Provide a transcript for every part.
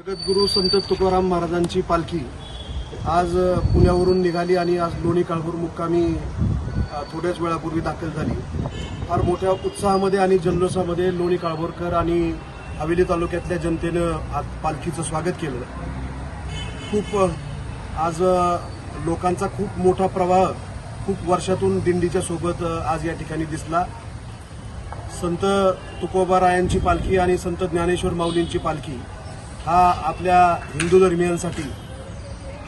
जगद्गुरू संत तुकाराम महाराजांची पालखी आज पुण्यावरून निघाली आणि आज लोणी काळभोर मुक्कामी थोड्याच वेळापूर्वी दाखल झाली. फार मोठ्या उत्साहामध्ये आणि जल्लोषामध्ये लोणी काळभोरकर आणि हवेली तालुक्यातल्या जनतेनं आज पालखीचं स्वागत केलं. खूप आज लोकांचा खूप मोठा प्रवाह खूप वर्षातून दिंडीच्या सोबत आज या ठिकाणी दिसला. संत तुकोबारायांची पालखी आणि संत ज्ञानेश्वर माऊलींची पालखी हा आपल्या हिंदू धर्मियांसाठी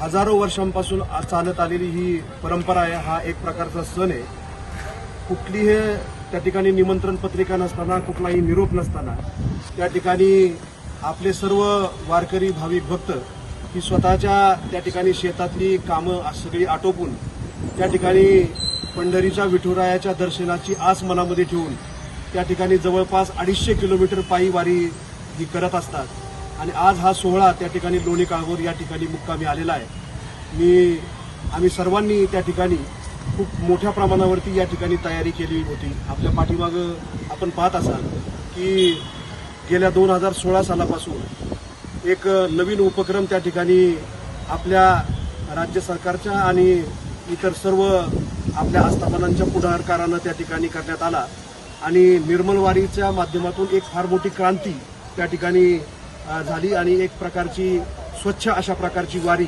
हजारो वर्षांपासून चालत आलेली ही परंपरा आहे हा एक प्रकारचा सण आहे. कुठलीही त्या ठिकाणी निमंत्रण पत्रिका नसताना कुठलाही निरोप नसताना त्या ठिकाणी आपले सर्व वारकरी भाविक भक्त ही स्वतःच्या त्या ठिकाणी शेतातली कामं सगळी आटोपून त्या ठिकाणी पंढरीच्या विठुरायाच्या दर्शनाची आस मनामध्ये ठेवून त्या ठिकाणी जवळपास अडीचशे किलोमीटर पायी वारी ही करत असतात. आणि आज हा सोहळा त्या ठिकाणी लोणी काळगोर या ठिकाणी मुक्कामी आलेला आहे. मी आम्ही सर्वांनी त्या ठिकाणी खूप मोठ्या प्रमाणावरती या ठिकाणी तयारी केली होती. आपल्या पाठीमागं आपण पाहत असाल की गेल्या दोन हजार सोळा सालापासून एक नवीन उपक्रम त्या ठिकाणी आपल्या राज्य सरकारच्या आणि इतर सर्व आपल्या आस्थापनांच्या पुढाकारानं त्या ठिकाणी करण्यात आला. आणि निर्मलवारीच्या माध्यमातून एक फार मोठी क्रांती त्या ठिकाणी झाली आणि एक प्रकारची स्वच्छ अशा प्रकारची वारी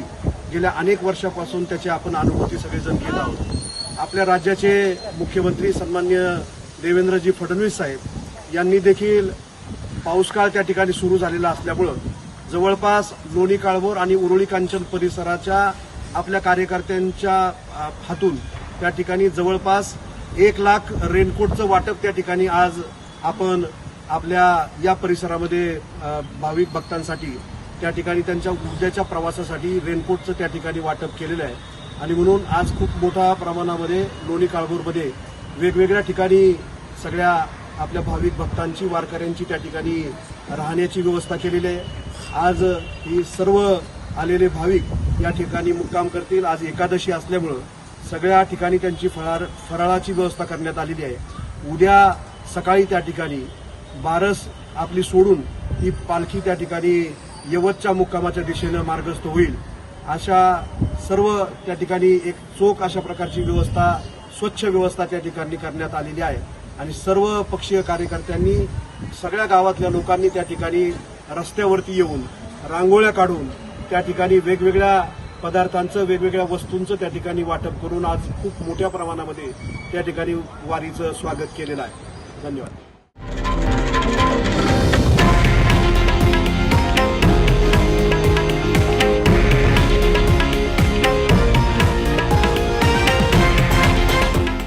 गेल्या अनेक वर्षापासून त्याची आपण अनुभूती सगळेजण घेत आहोत. आपल्या राज्याचे मुख्यमंत्री सन्मान्य देवेंद्रजी फडणवीस साहेब यांनी देखील पाऊसकाळ त्या ठिकाणी सुरू झालेला असल्यामुळं जवळपास लोणी काळभोर आणि उरुळी कांचन परिसराच्या आपल्या कार्यकर्त्यांच्या हातून त्या ठिकाणी जवळपास एक लाख रेनकोटचं वाटप त्या ठिकाणी आज आपण आपल्या या परिसरामध्ये भाविक भक्तांसाठी त्या ठिकाणी त्यांच्या उद्याच्या प्रवासासाठी रेनकोटचं त्या ठिकाणी वाटप केलेलं आहे. आणि म्हणून आज खूप मोठ्या प्रमाणामध्ये लोणी काळभोरमध्ये वेगवेगळ्या ठिकाणी सगळ्या आपल्या भाविक भक्तांची वारकऱ्यांची त्या ठिकाणी राहण्याची व्यवस्था केलेली आहे. आज ही सर्व आलेले भाविक या ठिकाणी मुक्काम करतील. आज एकादशी असल्यामुळं सगळ्या ठिकाणी त्यांची फराळ फराळाची व्यवस्था करण्यात आलेली आहे. उद्या सकाळी त्या ठिकाणी बारस आपली सोडून ही पालखी त्या ठिकाणी यवतच्या मुक्कामाच्या दिशेनं मार्गस्थ होईल. अशा सर्व त्या ठिकाणी एक चोख अशा प्रकारची व्यवस्था स्वच्छ व्यवस्था त्या ठिकाणी करण्यात आलेली आहे. आणि सर्व पक्षीय कार्यकर्त्यांनी सगळ्या गावातल्या लोकांनी त्या ठिकाणी रस्त्यावरती येऊन रांगोळ्या काढून त्या ठिकाणी वेगवेगळ्या पदार्थांचं वेगवेगळ्या वस्तूंचं त्या ठिकाणी वाटप करून आज खूप मोठ्या प्रमाणामध्ये त्या ठिकाणी वारीचं स्वागत केलेलं आहे. धन्यवाद.